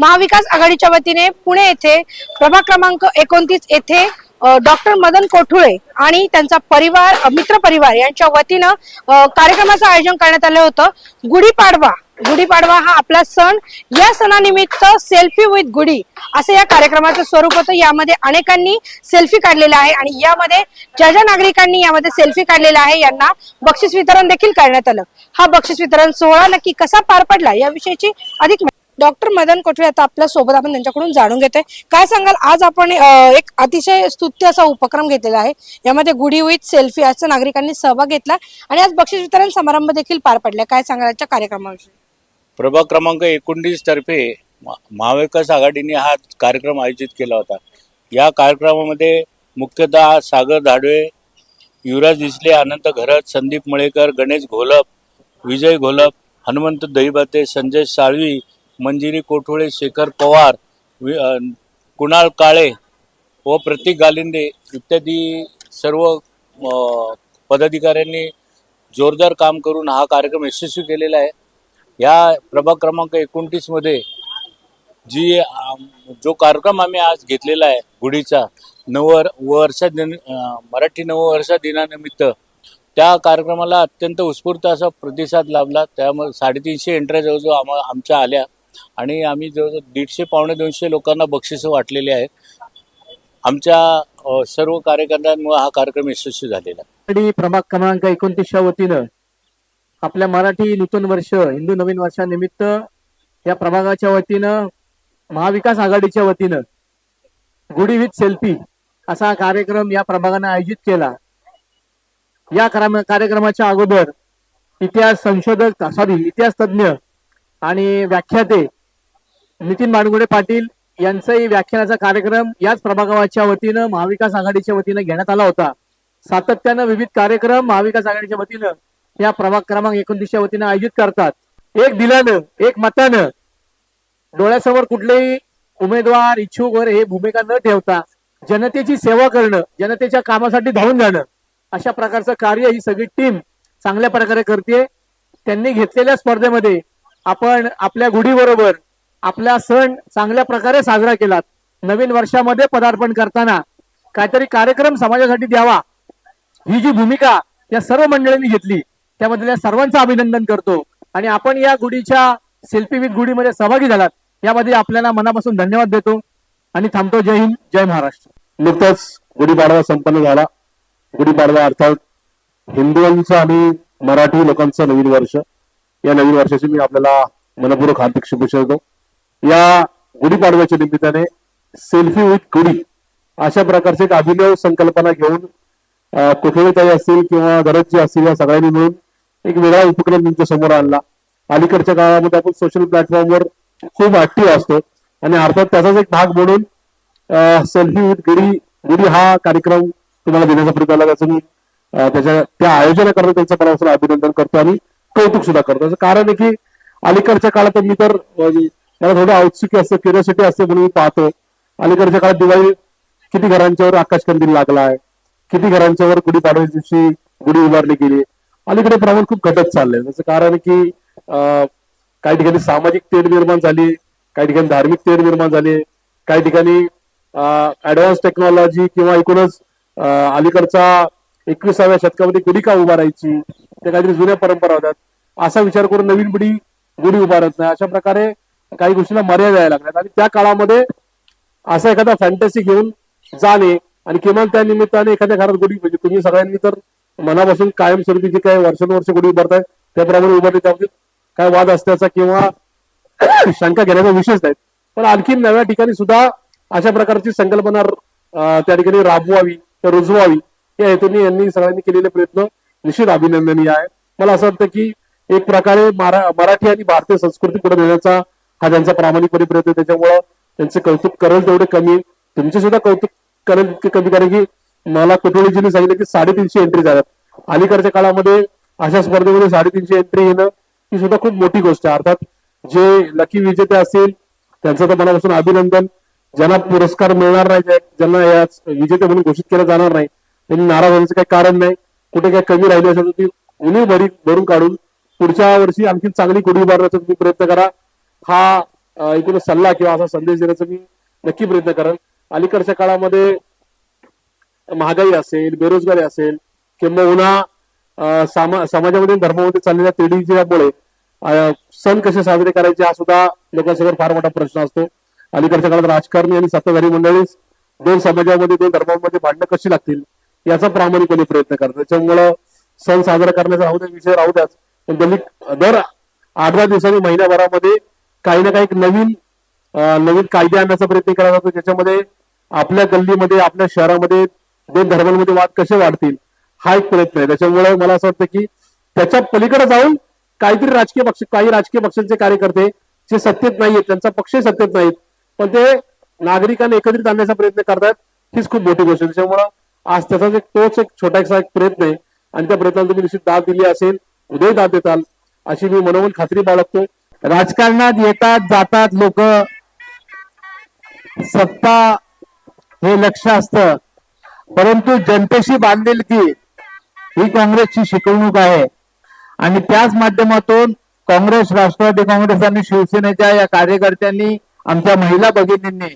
महाविकास आघाडीच्या वतीने पुणे येथे प्रभाग क्रमांक एकोणतीस येथे डॉक्टर मदन कोठुळे आणि त्यांचा परिवार मित्र परिवार यांच्या वतीनं कार्यक्रमाचं आयोजन करण्यात आलं होतं. गुढीपाडवा गुढीपाडवा हा आपला सण. या सणानिमित्त सेल्फी विथ गुढी असं या कार्यक्रमाचं स्वरूप होतं. यामध्ये अनेकांनी सेल्फी काढलेला आहे आणि यामध्ये ज्या ज्या नागरिकांनी यामध्ये सेल्फी काढलेला आहे यांना बक्षीस वितरण देखील करण्यात आलं. हा बक्षीस वितरण सोहळा नक्की कसा पार पडला याविषयीची अधिक डॉक्टर मदन कोठळे आता आपल्यासोबत आपण त्यांच्याकडून जाणून घेतोय. काय सांगाल? आज आपण एक अतिशय स्तुत्य असा उपक्रम घेतलेला आहे. यामध्ये गुढी विथ सेल्फी असा नागरिकांनी सहभाग घेतला आणि आज बक्षीस वितरण समारंभ देखील पार पडला. काय सांगाल आजच्या कार्यक्रमाविषयी? प्रभाग क्रमांक एकोणतीस तर्फे महाविकास आघाडीने हा कार्यक्रम आयोजित केला होता. या कार्यक्रमामध्ये मुख्यतः सागर धाडवे युवराज दिसले अनंत घरत संदीप मळेकर गणेश घोलप विजय घोलप हनुमंत दहीबाते संजय साळवी मंजिरी कोठोळे शेखर पवार वि कुणाल काळे व प्रतीक गालिंदे इत्यादी सर्व पदाधिकाऱ्यांनी जोरदार काम करून हा कार्यक्रम यशस्वी केलेला आहे. या प्रभाग क्रमांक एकोणतीसमध्ये जी आम, जो कार्यक्रम आम्ही आज घेतलेला आहे गुढीचा नववर वर्षा दिन मराठी नववर्षा दिनानिमित्त त्या कार्यक्रमाला अत्यंत उत्स्फूर्त असा प्रतिसाद लाभला. त्यामुळे साडेतीनशे एंट्र्या जवळजवळ आम्हा आमच्या आल्या. आणि आम्ही जवळजवळ दीडशे पावणे दोनशे लोकांना बक्षिसं वाटलेली आहेत. आमच्या सर्व कार्यकर्त्यांमुळे हा कार्यक्रम यशस्वी झालेला आहे. आणि प्रभाग क्रमांक एकोणतीसच्या वतीनं आपल्या मराठी नूतन वर्ष हिंदू नवीन वर्षानिमित्त या प्रभागाच्या वतीनं महाविकास आघाडीच्या वतीनं गुडी विथ सेल्फी असा कार्यक्रम या प्रभागाने आयोजित केला. या कार्यक्रमाच्या अगोदर इतिहास संशोधक सॉरी इतिहास तज्ज्ञ आणि व्याख्याते नितीन माणगुडे पाटील यांचाही व्याख्यानाचा कार्यक्रम याच प्रभागाच्या वतीनं महाविकास आघाडीच्या वतीनं घेण्यात आला होता. सातत्यानं विविध कार्यक्रम महाविकास आघाडीच्या वतीनं या प्रभाग क्रमांक एकोणतीसच्या वतीनं आयोजित करतात. एक दिलानं एक मतानं. डोळ्यासमोर कुठलेही उमेदवार इच्छुक वगैरे हे भूमिका न ठेवता जनतेची सेवा करणं जनतेच्या कामासाठी धावून जाणं अशा प्रकारचं कार्य ही सगळी टीम चांगल्या प्रकारे करते त्यांनी घेतलेल्या स्पर्धेमध्ये आपण आपल्या गुढीबरोबर आपला सण चांगल्या प्रकारे साजरा केलात. नवीन वर्षामध्ये पदार्पण करताना काहीतरी कार्यक्रम समाजासाठी द्यावा. ही जी भूमिका या सर्व मंडळींनी घेतली त्याबद्दल या सर्वांचं अभिनंदन करतो. आणि आपण या गुढीच्या सेल्फी विथ गुढीमध्ये सहभागी झालात यामध्ये आपल्याला मनापासून धन्यवाद देतो आणि थांबतो. जय हिंद जय महाराष्ट्र. नुकताच गुढीपाडवा संपन्न झाला. गुढीपाडवा अर्थात हिंदूंचं आणि मराठी लोकांचं नवीन वर्ष. या नवीन वर्षाची मी आपल्याला मनपूर्वक हार्दिक शुभेच्छा देतो. या गुढीपाडव्याच्या निमित्ताने सेल्फी विथ गुढी अशा प्रकारची एक अभिनव संकल्पना घेऊन अं, कुठेताई असतील किंवा गरजची असतील या सगळ्यांनी मिळून एक वेगळा उपक्रम तुमच्यासमोर आणला. अलीकडच्या काळामध्ये आपण सोशल प्लॅटफॉर्मवर खूप ऍक्टिव्ह असतो आणि अर्थात त्याचाच एक भाग म्हणून सेल्फी विथ गुढी गुढी हा कार्यक्रम तुम्हाला देण्याचा प्रयत्न आला त्याचं मी त्याच्या त्या आयोजनाकरता त्यांचं मनापासून अभिनंदन करतो आणि कौतुक सुद्धा करतो. त्याचं कारण आहे की अलीकडच्या काळात मी तर म्हणजे त्याला थोडं औत्सुक्य असतं क्युरियोसिटी असते म्हणून मी पाहतो अलीकडच्या काळात दिवाळी किती घरांच्यावर आकाशकंदील लागला आहे किती घरांच्यावर गुढी पाडव्याच्या दिवशी गुढी उभारली गेली. अलीकडे प्रमाण खूप घटत चाललंय. त्याचं कारण की अं, काही ठिकाणी सामाजिक तेढ निर्माण झाली काही ठिकाणी धार्मिक तेढ निर्माण झाली काही ठिकाणी ऍडव्हान्स टेक्नॉलॉजी किंवा एकूणच अलीकडचा एकविसाव्या शतकामध्ये गुढी का उभारायची ते काहीतरी जुन्या परंपरा होतात असा विचार करून नवीन पिढी गुढी उभारत नाही. अशा प्रकारे काही गोष्टींना मर्यादा यायला लागल्यात. आणि त्या काळामध्ये असा एखादा फॅन्टसी घेऊन जाणे आणि किमान त्या निमित्ताने एखाद्या घरात गुढी म्हणजे तुम्ही सगळ्यांनी तर मनापासून कायमस्वरूपी जी काही वर्षानुवर्ष गुढी उभारताय त्याप्रमाणे उभारली त्यामध्ये काय वाद असल्याचा किंवा शंका घेण्याचा विषयच नाही. पण आणखी नव्या ठिकाणी सुद्धा अशा प्रकारची संकल्पना त्या ठिकाणी राबवावी रुजवावी या हेतूने यांनी सगळ्यांनी केलेले प्रयत्न निश्चित अभिनंदनीय आहे. मला असं वाटतं की एक प्रकारे मराठी आणि भारतीय संस्कृती पुढे नेण्याचा हा त्यांचा प्रामाणिकपणे प्रयत्न त्याच्यामुळं त्यांचे कौतुक करेल तेवढे कमी. तुमचे सुद्धा कौतुक करेल इतके कमी कारण की मला कुटुंबीजींनी सांगितलं की साडेतीनशे एंट्री झाल्यात. अलीकडच्या काळामध्ये अशा स्पर्धेमध्ये साडेतीनशे एंट्री येणं ही सुद्धा खूप मोठी गोष्ट आहे. अर्थात जे लकी विजेते असतील त्यांचं तर मनापासून अभिनंदन. ज्यांना पुरस्कार मिळणार नाही ज्यांना या विजेते म्हणून घोषित केलं जाणार नाही त्यांनी नाराज होण्याचं काही कारण नाही. कुठे काय कमी राहिली असेल तर ती उन्ही भरी भरून काढून पुढच्या वर्षी आणखी चांगली कुडी उभारण्याचा तुम्ही प्रयत्न करा. हा एकूण सल्ला किंवा असा संदेश देण्याचा मी नक्की प्रयत्न करेन. अलीकडच्या काळामध्ये महागाई असेल बेरोजगारी असेल किंवा उन्हा सामा समाजामध्ये धर्मामध्ये चाललेल्या तेढीच्यामुळे सण कसे साजरे करायचे हा सुद्धा लोकांसमोर फार मोठा प्रश्न असतो. अलीकडच्या काळात राजकारणी आणि सत्ताधारी मंडळी दोन समाजामध्ये दोन धर्मांमध्ये भांडणं कशी लागतील? याचा प्रामाणिकपणे प्रयत्न करतात. त्याच्यामुळं सण साजरा करण्याचा राहू द्या विषय राहू द्याच. पण त्यांनी दर आठ दहा दिवसांनी महिन्याभरामध्ये काही ना काही नवीन नवीन कायदे आणण्याचा प्रयत्न केला जातो. ज्याच्यामध्ये आपल्या गल्लीमध्ये आपल्या शहरामध्ये दोन धर्मांमध्ये वाद कसे वाढतील हा एक प्रयत्न आहे. त्याच्यामुळे मला असं वाटतं की त्याच्या पलीकडे जाऊन काहीतरी राजकीय पक्ष काही राजकीय पक्षांचे कार्यकर्ते जे सत्तेत नाहीयेत त्यांचा पक्षही सत्तेत नाहीत पण ते नागरिकांना एकत्रित आणण्याचा प्रयत्न करतात हीच खूप मोठी गोष्ट आहे. त्याच्यामुळं आज त्याचाच एक तोच एक छोटासा एक प्रयत्न आहे. आणि त्या प्रयत्नाला तुम्ही निश्चित दाद दिली असेल उदय दाद देताल अशी मी मनोमन खात्री बाळगतो राजकारणात येतात जातात लोक. सत्ता हे लक्ष असतं. परंतु जनतेशी बांधिलकी ही काँग्रेसची शिकवणूक आहे. आणि त्याच माध्यमातून काँग्रेस राष्ट्रवादी काँग्रेस आणि शिवसेनेच्या या कार्यकर्त्यांनी आमच्या महिला भगिनींनी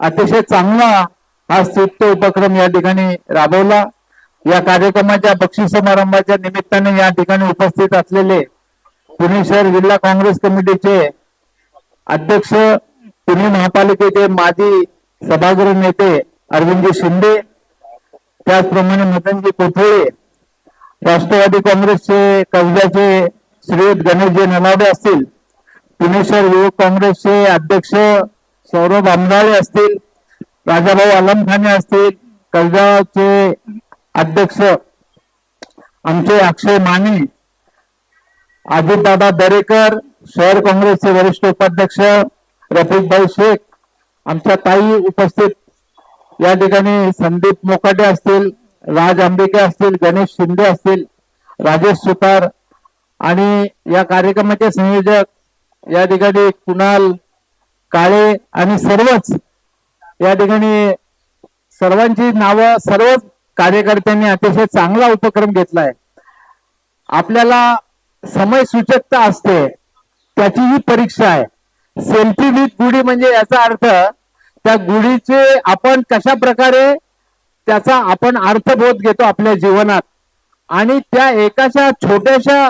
अतिशय चांगला हा स्तुत्य उपक्रम या ठिकाणी राबवला. या कार्यक्रमाच्या बक्षीस समारंभाच्या निमित्ताने या ठिकाणी उपस्थित असलेले पुणे शहर जिल्हा काँग्रेस कमिटीचे अध्यक्ष पुणे महापालिकेचे माजी सभागृह नेते अरविंदजी शिंदे त्याचप्रमाणे मदनजी कोथळे राष्ट्रवादी काँग्रेसचे कवजाचे श्रीयुत गणेशजी नलावडे असतील पुणे शहर युवक काँग्रेसचे अध्यक्ष सौरभ आमदाळे असतील राजाभाऊ आलमखाने असतील कवजाचे अध्यक्ष आमचे अक्षय माने अजितदादा दरेकर शहर काँग्रेसचे वरिष्ठ उपाध्यक्ष रफिकभाई शेख आमच्या ताई उपस्थित. या ठिकाणी संदीप मोकाटे असतील राज आंबेके असतील गणेश शिंदे असतील राजेश सुतार आणि या कार्यक्रमाचे संयोजक या ठिकाणी कुणाल काळे आणि सर्वच या ठिकाणी सर्वांची नावं सर्वच कार्यकर्त्यांनी अतिशय चांगला उपक्रम घेतलाय. आपल्याला समय सूचकता असते त्याची ही परीक्षा आहे. सेल्फी विथ गुढी म्हणजे याचा अर्थ त्या गुढीचे आपण कशा प्रकारे त्याचा आपण अर्थबोध घेतो आपल्या जीवनात आणि त्या एकाशा छोट्याशा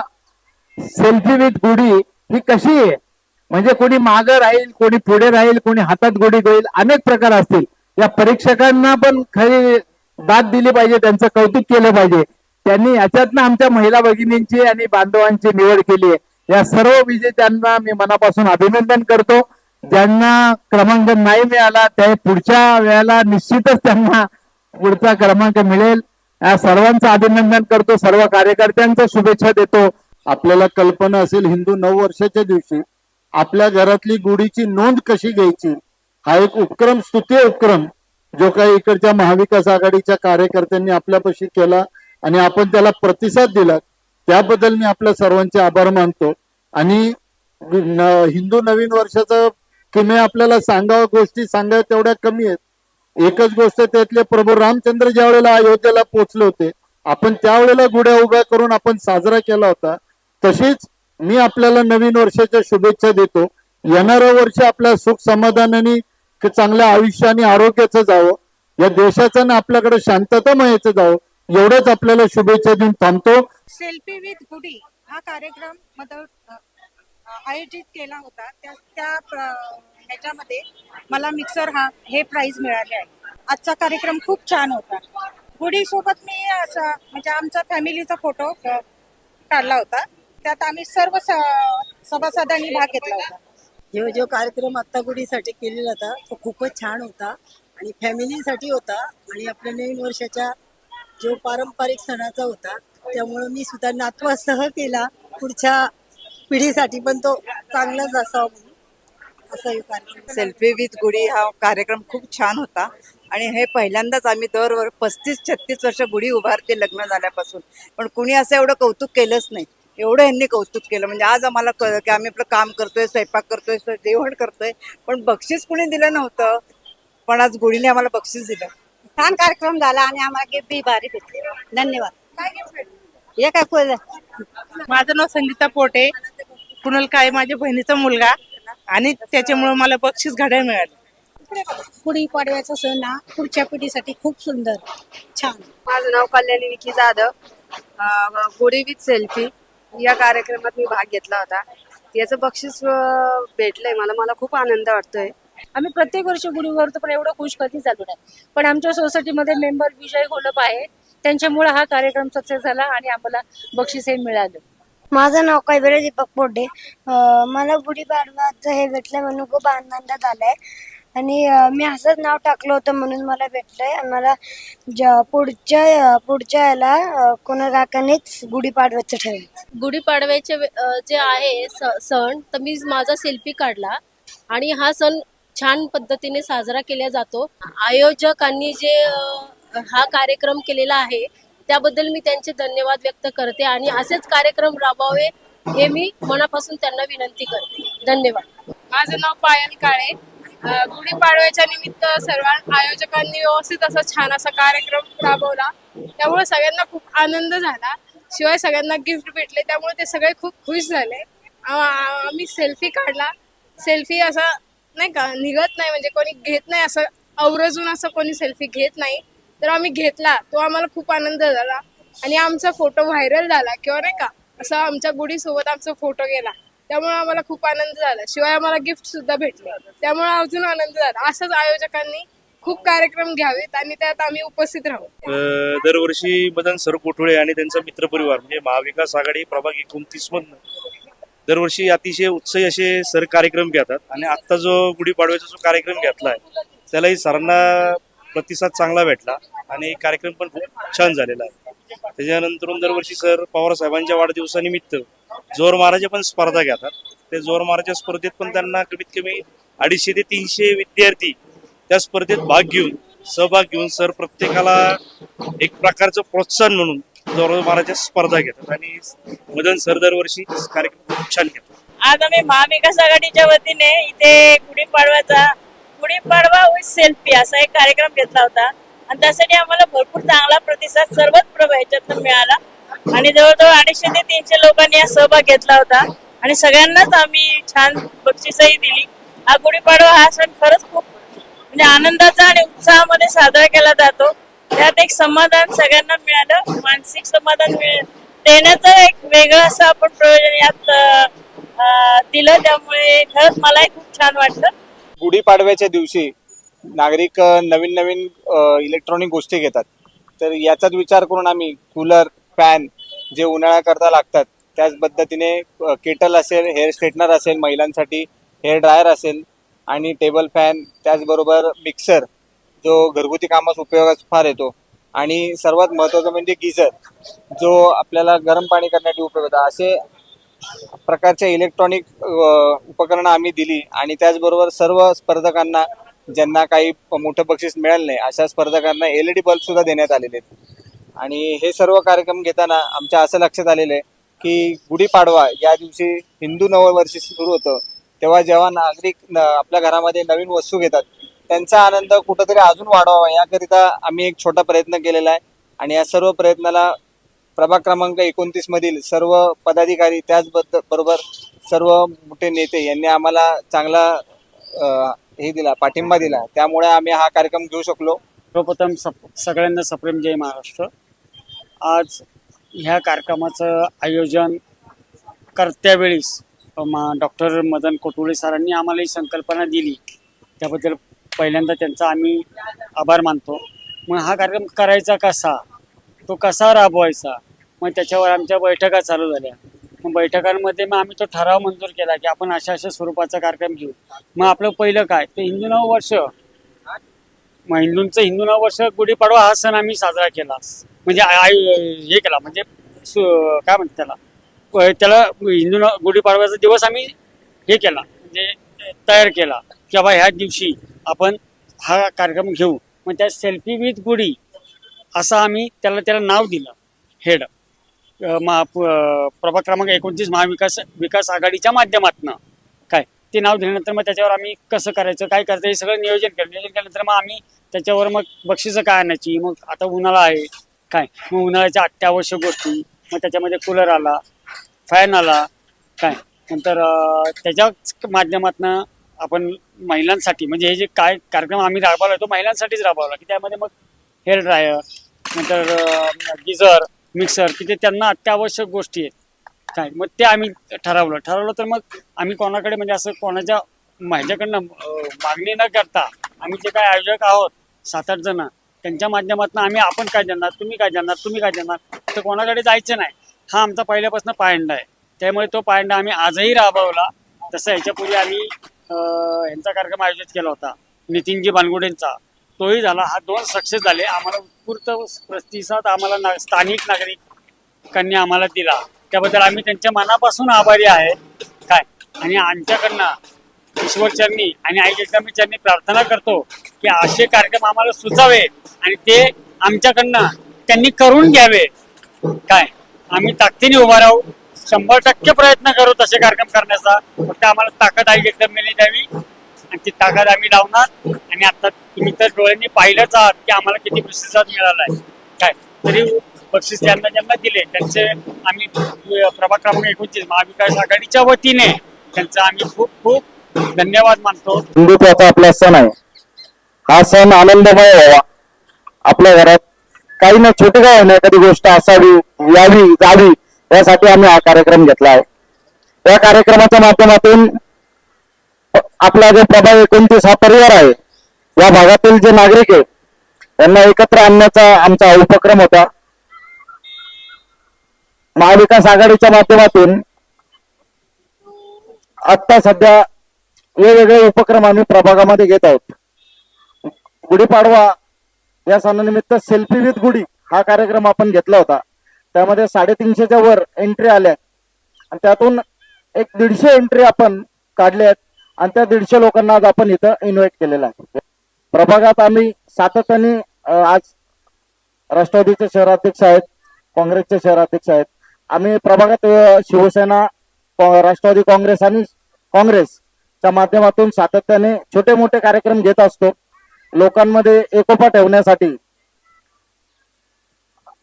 सेल्फी विथ गुढी ही कशी आहे? म्हणजे कोणी मागं राहील कोणी पुढे राहील कोणी हातात गोडी देईल अनेक प्रकार असतील. या परीक्षकांना पण खरी दाद दिली पाहिजे त्यांचं कौतुक केलं पाहिजे. त्यांनी याच्यातनं आमच्या महिला भगिनींची आणि बांधवांची निवड केली आहे. या सर्व विजेत्यांना मी मनापासून अभिनंदन करतो. ज्यांना क्रमांक नाही मिळाला त्या पुढच्या वेळेला निश्चितच त्यांना पुढचा क्रमांक मिळेल. या सर्वांचं अभिनंदन करतो. सर्व कार्यकर्त्यांचा शुभेच्छा देतो. आपल्याला कल्पना असेल हिंदू नऊ वर्षाच्या दिवशी आपल्या घरातली गुढीची नोंद कशी घ्यायची? हा एक उपक्रम स्तुतीय उपक्रम जो काही इकडच्या महाविकास आघाडीच्या कार्यकर्त्यांनी आपल्यापाशी केला आणि आपण त्याला प्रतिसाद दिला त्याबद्दल मी आपल्या सर्वांचे आभार मानतो. आणि हिंदू नवीन वर्षाचं किमे आपल्याला सांगावं गोष्टी सांगाव्या तेवढ्या कमी आहेत. एकच गोष्ट त्यातले प्रभू रामचंद्र ज्या वेळेला अयोध्येला पोहोचले होते आपण त्यावेळेला गुढ्या उभ्या करून आपण साजरा केला होता तशीच मी आपल्याला नवीन वर्षाच्या शुभेच्छा देतो. येणारं वर्ष आपल्या सुख समाधानाने चांगल्या आयुष्य आणि आरोग्याचं जावं. या देशाचं आणि आपल्याकडे शांततामयाचं जावं. एवढंच आपल्याला शुभेच्छा देऊन थांबतो. सेल्फी विथ गुडी हा कार्यक्रम आयोजित केला होता. त्या त्या ह्याच्यामध्ये मला मिक्सर हा हे प्राइज मिळाले आहे. आजचा कार्यक्रम खूप छान होता. गुढीसोबत मी असं म्हणजे आमचा फॅमिलीचा फोटो काढला होता. त्यात आम्ही सर्व स- सभासदांनी भाग घेतला होता. जो जो कार्यक्रम आत्ता गुढीसाठी केलेला होता तो खूपच छान होता आणि फॅमिलीसाठी होता आणि आपल्या नवीन वर्षाच्या जो पारंपरिक सणाचा होता त्यामुळं मी सुद्धा नातवासह केला. पुढच्या पिढीसाठी पण तो चांगलाच असावा म्हणून असा हे कार्यक्रम. सेल्फी विथ गुढी हा कार्यक्रम खूप छान होता आणि हे पहिल्यांदाच आम्ही दर पस्तीस छत्तीस वर्ष गुढी उभारते लग्न झाल्यापासून. पण कुणी असं एवढं कौतुक केलंच नाही. एवढं यांनी कौतुक केलं. म्हणजे आज आम्हाला कळलं की आम्ही आपलं काम करतोय स्वयंपाक करतोय जेवण करतोय पण बक्षीस कुणी दिलं नव्हतं. पण आज गुढीने आम्हाला बक्षीस दिलं. छान कार्यक्रम झाला आणि आम्हाला गिफ्ट बी भारी भेटले. धन्यवाद. हे काय माझं नाव संगीता पोटे कुणाल काळे माझ्या बहिणीचा मुलगा आणि त्याच्यामुळे मला बक्षीस घड्याळ मिळालं. गुढीपाडव्याचा सण हा पुढच्या पिढीसाठी खूप सुंदर. छान. माझं नाव Kalyani Vicky Jadhav. Gudhi with selfie. या कार्यक्रमात मी भाग घेतला होता. याचं बक्षीस भेटलंय मला. मला खूप आनंद वाटतोय. आम्ही प्रत्येक वर्षी गुढी उभारतो पण एवढं खुश कधी झालो नाही. पण आमच्या सोसायटीमध्ये मेंबर विजय घोलप आहे. त्यांच्यामुळे हा कार्यक्रम सक्सेस झाला आणि आम्हाला बक्षीस हे मिळालं. माझं नाव कैबरे दीपक पोड्डे अं, मला गुढीपाडवाचं हे भेटलं म्हणून खूप आनंद झालाय आणि मी असंच नाव टाकलं होतं म्हणून मला भेटलंय. आणि मला ज- पुढच्या पुढच्या याला कोणा काकानेच गुढीपाडव्याचं ठेवलं गुढीपाडव्याचे जे आहे स- सण तर मी माझा सेल्फी काढला. आणि हा सण छान पद्धतीने साजरा केला जातो. आयोजकांनी जे हा कार्यक्रम केलेला आहे त्याबद्दल मी त्यांचे धन्यवाद व्यक्त करते. आणि असेच कार्यक्रम राबवावे हे मी मनापासून त्यांना विनंती करते. धन्यवाद. माझं नाव पायल काळे. गुढीपाडव्याच्या निमित्त सर्व आयोजकांनी व्यवस्थित असा छान असा कार्यक्रम राबवला. त्यामुळे सगळ्यांना खूप आनंद झाला. शिवाय सगळ्यांना गिफ्ट भेटले त्यामुळे ते सगळे खूप खुश झाले. आम्ही सेल्फी काढला. सेल्फी असा नाही का निघत नाही म्हणजे कोणी घेत नाही असं अवरजून असं कोणी सेल्फी घेत नाही. तर आम्ही घेतला. तो आम्हाला खूप आनंद झाला. आणि आमचा फोटो व्हायरल झाला किंवा नाही का असं आमच्या गुढीसोबत आमचा फोटो गेला. त्यामुळे आम्हाला खूप आनंद झाला. शिवाय आम्हाला गिफ्ट सुद्धा भेटले. त्यामुळे अजून आनंद झाला. असंच आयोजकांनी खूप कार्यक्रम घ्यावेत आणि त्यात आम्ही उपस्थित राहू. दरवर्षी मदन सर कोठोळे आणि त्यांचा मित्रपरिवार म्हणजे महाविकास आघाडी प्रभाग एकोणतीस मधनं दरवर्षी अतिशय उत्साही असे सर कार्यक्रम घेतात. आणि आत्ता जो गुढीपाडव्याचा जो कार्यक्रम घेतला आहे त्यालाही सरांना प्रतिसाद चांगला भेटला आणि कार्यक्रम पण खूप छान झालेला आहे. त्याच्यानंतर दरवर्षी सर पवार साहेबांच्या वाढदिवसानिमित्त जोर माराच्या पण स्पर्धा घेतात. ते जोर माराच्या स्पर्धेत पण त्यांना कमीत कमी अडीचशे ते तीनशे विद्यार्थी त्या स्पर्धेत भाग घेऊन सहभाग घेऊन सर प्रत्येकाला एक प्रकारचं प्रोत्साहन म्हणून जोर माराच्या स्पर्धा घेतात. आणि मदन सर दरवर्षी कार्यक्रम खूप छान घेतात आज आम्ही महाविकास आघाडीच्या वतीने इथे गुढीपाडवाचा गुढीपाडवा विथ सेल्फी असा एक कार्यक्रम घेतला होता. आणि त्यासाठी आम्हाला भरपूर चांगला प्रतिसाद सर्वच प्रभाव ह्याच्यातून मिळाला. आणि जवळजवळ अडीचशे ते तीनशे लोकांनी या सहभाग घेतला होता. आणि सगळ्यांनाच आम्ही छान बक्षीसही दिली. हा गुढीपाडवा हा सण खरंच खूप म्हणजे आनंदाचा आणि उत्साहामध्ये साजरा केला जातो. त्यात एक समाधान सगळ्यांना मिळालं. मानसिक समाधान मिळ देण्याचं एक वेगळं असं आपण प्रयोजन यात दिलं. त्यामुळे खरंच मलाही खूप छान वाटलं. गुढीपाडव्याच्या दिवशी नागरिक नवीन नवीन इलेक्ट्रॉनिक गोष्टी घेतात. तर याचाच विचार करून आम्ही कूलर फॅन जे उन्हाळ्याकरता लागतात त्याच पद्धतीने केटल असेल हेअर स्ट्रेटनर असेल महिलांसाठी हेअर ड्रायर असेल आणि टेबल फॅन त्याचबरोबर मिक्सर जो घरगुती कामास उपयोगास फार येतो. आणि सर्वात महत्त्वाचं म्हणजे गिझर जो आपल्याला गरम पाणी करण्यासाठी उपयोग होता. असे प्रकारच्या इलेक्ट्रॉनिक उपकरणं आम्ही दिली आणि त्याचबरोबर सर्व स्पर्धकांना ज्यांना काही मोठं बक्षीस मिळालं नाही अशा स्पर्धकांना एल ई डी बल्ब सुद्धा देण्यात आलेले आहेत. आणि हे सर्व कार्यक्रम घेताना आमच्या असं लक्षात आलेलं आहे की गुढीपाडवा या दिवशी हिंदू नववर्ष सुरू होतं. तेव्हा जेव्हा नागरिक न- आपल्या घरामध्ये नवीन वस्तू घेतात त्यांचा आनंद कुठंतरी अजून वाढवावा याकरिता आम्ही एक छोटा प्रयत्न केलेला आहे. आणि या सर्व प्रयत्नाला प्रभाग क्रमांक एकोणतीस मधील सर्व पदाधिकारी त्याचबद्दल बरोबर सर्व मोठे नेते यांनी आम्हाला चांगला हे दिला पाठिंबा दिला. त्यामुळे आम्ही हा कार्यक्रम घेऊ शकलो. सर्वप्रथम सप सगळ्यांना सप्रेम जय महाराष्ट्र. आज ह्या कार्यक्रमाचं आयोजन करत्या वेळेस डॉक्टर मदन कोटुळे सरांनी आम्हाला ही संकल्पना दिली. त्याबद्दल पहिल्यांदा त्यांचा आम्ही आभार मानतो. मग हा कार्यक्रम करायचा कसा? तो कसा राबवायचा? मग त्याच्यावर आमच्या बैठका चालू झाल्या. मग बैठकांमध्ये मग आम्ही तो ठराव मंजूर केला की आपण अशा अशा स्वरूपाचा कार्यक्रम घेऊ. मग आपलं पहिलं काय? ते हिंदू नव वर्ष मग हिंदूंचं हिंदू नववर्ष गुढीपाडवा हा सण आम्ही साजरा केला. म्हणजे आ- हे केला म्हणजे सु- काय म्हणतात त्याला? प- त्याला हिंदू न- गुढीपाडव्याचा दिवस आम्ही हे केला म्हणजे तयार केला की बाबा ह्या दिवशी आपण हा कार्यक्रम घेऊ. मग त्या सेल्फी विथ गुढी असं आम्ही त्याला त्याला नाव दिलं हेड. प- प्रभाग क्रमांक एकोणतीस महाविकास विकास आघाडीच्या माध्यमातनं. ते नाव दिल्यानंतर मग त्याच्यावर आम्ही कसं करायचं काय करायचं हे सगळं नियोजन केलं. नियोजन केल्यानंतर मग आम्ही त्याच्यावर मग बक्षिसं काय आणायची मग आता उन्हाळा आहे काय? मग उन्हाळ्याच्या अत्यावश्यक गोष्टी मग त्याच्यामध्ये कूलर आला फॅन आला काय? नंतर त्याच्याच माध्यमातनं आपण महिलांसाठी म्हणजे हे जे काय कार्यक्रम आम्ही राबवला तो महिलांसाठीच राबवला की त्यामध्ये मग हेअर ड्रायर नंतर गिझर मिक्सर की ते त्यांना अत्यावश्यक गोष्टी आहेत काय? मग ते आम्ही ठरवलं. ठरवलं तर मग आम्ही कोणाकडे म्हणजे असं कोणाच्या माझ्याकडनं मागणी न करता आम्ही जे काय आयोजक आहोत सात आठ जण त्यांच्या माध्यमातून आम्ही आपण काय देणार तुम्ही काय देणार तुम्ही काय देणार तर कोणाकडे जायचं नाही. हा आमचा पहिल्यापासून पायंडा आहे. त्यामुळे तो पायंडा आम्ही आजही राबवला. तसं याच्यापूर्वी आम्ही यांचा कार्यक्रम आयोजित केला होता नितीनजी बानगुडेंचा. तोही झाला. हा दोन सक्सेस झाले. आम्हाला उत्स्फूर्त प्रतिसाद आम्हाला ना स्थानिक नागरिकांनी आम्हाला दिला. त्याबद्दल आम्ही त्यांच्या मनापासून आभारी आहे. काय? आणि आमच्याकडनं ईश्वरचरणी आणि आई जगदंबेचरणी प्रार्थना करतो की असे कार्यक्रम आम्हाला सुचावे आणि ते आमच्याकडनं त्यांनी करून घ्यावे. काय? आम्ही ताकदीने उभा राहू. शंभर टक्के प्रयत्न करू तसे कार्यक्रम करण्याचा. फक्त आम्हाला ताकद आई जगदंबेने द्यावी. आणि ती ताकद आम्ही लावणार. आणि आता तुम्ही तर डोळ्यांनी पाहिलंच आहात की आम्हाला किती प्रतिसाद मिळालाय. काय? तरी बक्षीस त्यांना ज्यांना दिले त्यांचे आम्ही प्रभाग क्रमांक एकोणतीस महाविकास आघाडीच्या वतीने त्यांचा आम्ही खूप खूप धन्यवाद मानतो. हिंदुत्वाचा आपला सण आहे. हा सण आनंदमय व्हावा. आपल्या घरात काही ना छोटे काय होणार एखादी गोष्ट असावी यावी जावी यासाठी आम्ही हा कार्यक्रम घेतला आहे. या कार्यक्रमाच्या माध्यमातून आपला जो प्रभाग एकोणतीस हा परिवार आहे या भागातील जे नागरिक आहे त्यांना एकत्र आणण्याचा आमचा उपक्रम होता. महाविकास आघाडीच्या माध्यमातून आता सध्या वेगवेगळे उपक्रम आम्ही प्रभागामध्ये घेत आहोत. गुढीपाडवा या सणानिमित्त सेल्फी विथ गुढी हा कार्यक्रम आपण घेतला होता. त्यामध्ये साडेतीनशेच्या वर एंट्री आल्या. आणि त्यातून एक दीडशे एंट्री आपण काढल्या आहेत. आणि त्या दीडशे लोकांना आज आपण इथं इन्व्हाइट केलेलं आहे. प्रभागात आम्ही सातत्याने आज राष्ट्रवादीचे शहराध्यक्ष आहेत काँग्रेसचे शहराध्यक्ष आहेत आम्ही प्रभागात शिवसेना राष्ट्रवादी काँग्रेस आणि काँग्रेसच्या माध्यमातून सातत्याने छोटे मोठे कार्यक्रम घेत असतो. लोकांमध्ये एकोपा ठेवण्यासाठी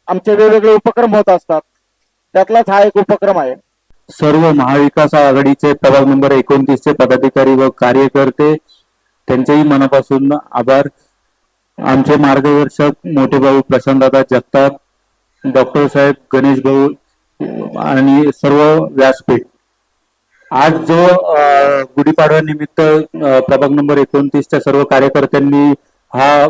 आमचे वेगवेगळे उपक्रम होत असतात. त्यातलाच हा एक उपक्रम आहे. सर्व महाविकास आघाडीचे प्रभाग नंबर एकोणतीसचे पदाधिकारी व कार्यकर्ते त्यांचेही मनापासून आभार. आमचे मार्गदर्शक मोठे भाऊ प्रशांतदादा जगताप डॉक्टर साहेब गणेश भाऊ आणि सर्व व्यासपीठ. आज जो गुढीपाडव्या निमित्त प्रभाग नंबर एकोणतीसच्या सर्व कार्यकर्त्यांनी हा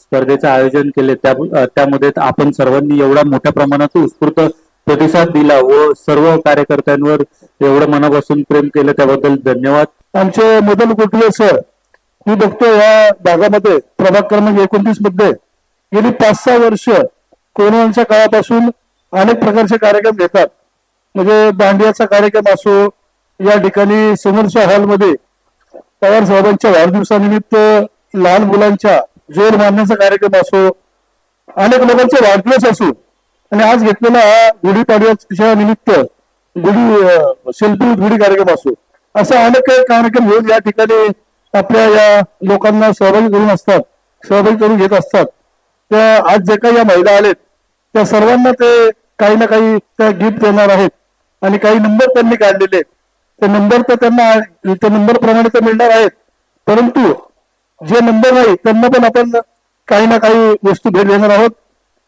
स्पर्धेचं आयोजन केले त्या त्यामध्ये आपण सर्वांनी एवढा मोठ्या प्रमाणात उत्स्फूर्त प्रतिसाद दिला व सर्व कार्यकर्त्यांवर एवढं मनापासून प्रेम केलं त्याबद्दल धन्यवाद. आमचे मदन कुटले सर मी बघतो या भागामध्ये प्रभाग क्रमांक एकोणतीसमध्ये गेली पाच सहा वर्ष कोरोनाच्या काळापासून अनेक प्रकारचे कार्यक्रम घेतात. म्हणजे दांडियाचा कार्यक्रम असो या ठिकाणी समोरच्या हॉलमध्ये पवार साहेबांच्या वाढदिवसानिमित्त लहान मुलांच्या जोर मारण्याचा कार्यक्रम असो अनेक लोकांचे वाढदिवस असो आणि आज घेतलेला हा गुढीपाडव्याच्या निमित्त गुढी सेल्फी गुढी कार्यक्रम असो. असा अनेक काही कार्यक्रम घेऊन या ठिकाणी आपल्या या लोकांना सहभागी करून असतात सहभागी करून घेत असतात. त्या आज जे काही या महिला आलेत त्या सर्वांना ते काही ना काही त्या गिफ्ट देणार आहेत. आणि काही नंबर त्यांनी काढलेले आहेत. ते नंबर तर त्यांना त्या नंबर प्रमाणे तर मिळणार आहेत. परंतु जे नंबर नाही त्यांना पण आपण काही ना काही वस्तू भेट देणार आहोत.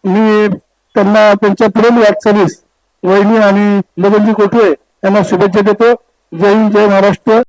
मी त्यांना त्यांच्या पुढील वाटचालीस वहिनी आणि लगनजी कोठवे यांना शुभेच्छा देतो. जय हिंद जय महाराष्ट्र.